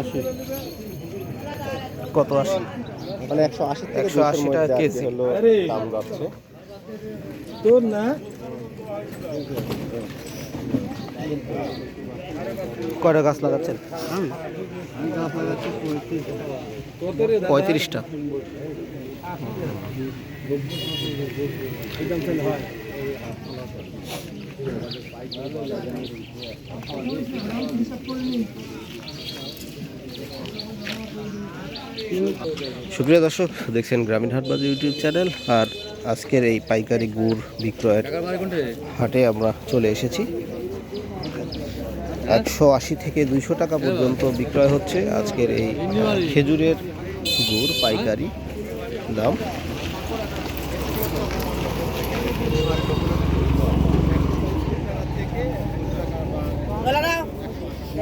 আশি কত আশি মানে একশো আশি 180 200 টাকা কেজি। হলো দাম যাচ্ছে। তোর না? কয়টা গাছ লাগাচ্ছেন? পঁয়ত্রিশটা। সুপ্রিয় দর্শক, দেখছেন গ্রামীণ হাট বাজার ইউটিউব চ্যানেল, আর আজকের এই পাইকারি গুড় বিক্রয়ের হাটে আমরা চলে এসেছি। একশো আশি থেকে দুইশো টাকা পর্যন্ত বিক্রয় হচ্ছে আজকের এই খেজুরের গুড়, পাইকারি দাম।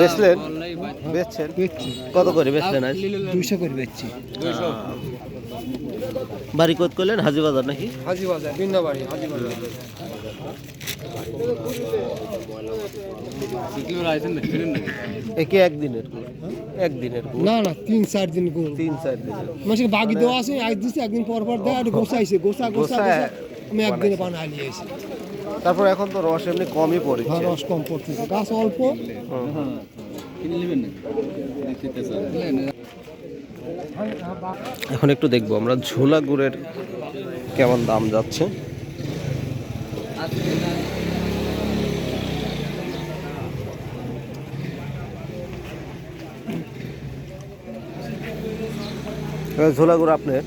বেচলেন? বেচছেন? কত করে বেচলেন আজ? দুইশো করে বেচছি। বাড়ি কোত করলেন? হাজিবাজার নাকি? হাজি বাজার বৃন্দাবাড়ি হাজি বাজার একে একদিনের একদিনের না না তিন চার দিন তিন চার মানুষকে বাকি দেওয়া আছে আজ দিচ্ছে একদিন পর পর দেয় আর গোসাইছে গোসা গোসা গোসা গোসা আমি একদিনে বানাই নিয়েছি তারপর এখন তো রস এমনি কমই আর পড়েছে রস কম পড়তেছে গাছ অল্প। এখন একটু দেখব আমরা ঝোলা গুড়ের কেমন দাম যাচ্ছে। এ, ঝোলা গুড় আপনার?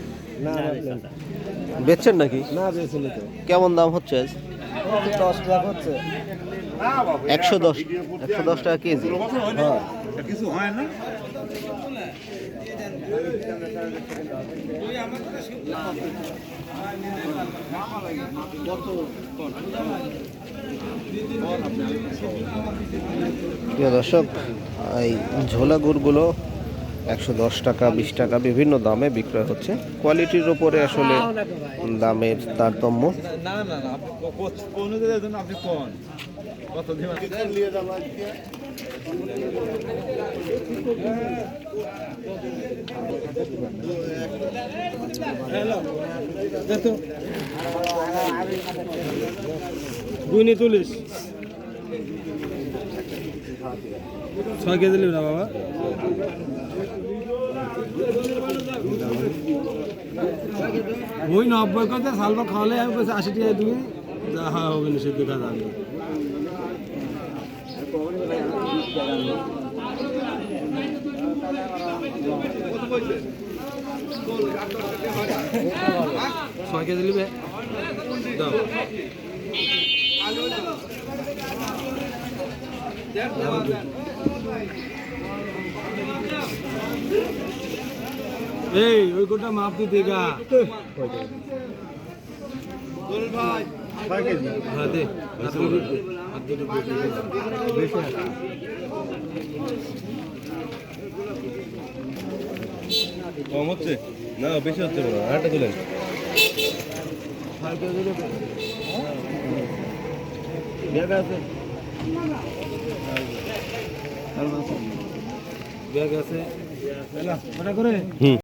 না বেচছেন নাকি? না বেশি তো। কেমন দাম হচ্ছে আজ? দশ লাখ হচ্ছে। একশো দশ একশো দশ টাকা কেজি। প্রিয় দর্শক এই ঝোলা গুড়গুলো একশো দশ টাকা, বিশ টাকা বিভিন্ন দামে বিক্রয় হচ্ছে। কোয়ালিটির ওপরে আসলে দামের তারতম্য। দিন তুলিস ছয় কেজি না বাবা? ওই নব্বই কথা সালবা খাওয়ালে আমি বলছি আশি টাকা দিবি যা হ্যাঁ হবে না, সে দেখা যাবে ছয় কেজি নিবে? দাও। এই ওই কোটা মাপ দিতে গা? হ্যাঁ দে, দে। কম হচ্ছে? না বেশি হচ্ছে না আরেকটা তুলেন ব্যাগ আছে। করে। হুম।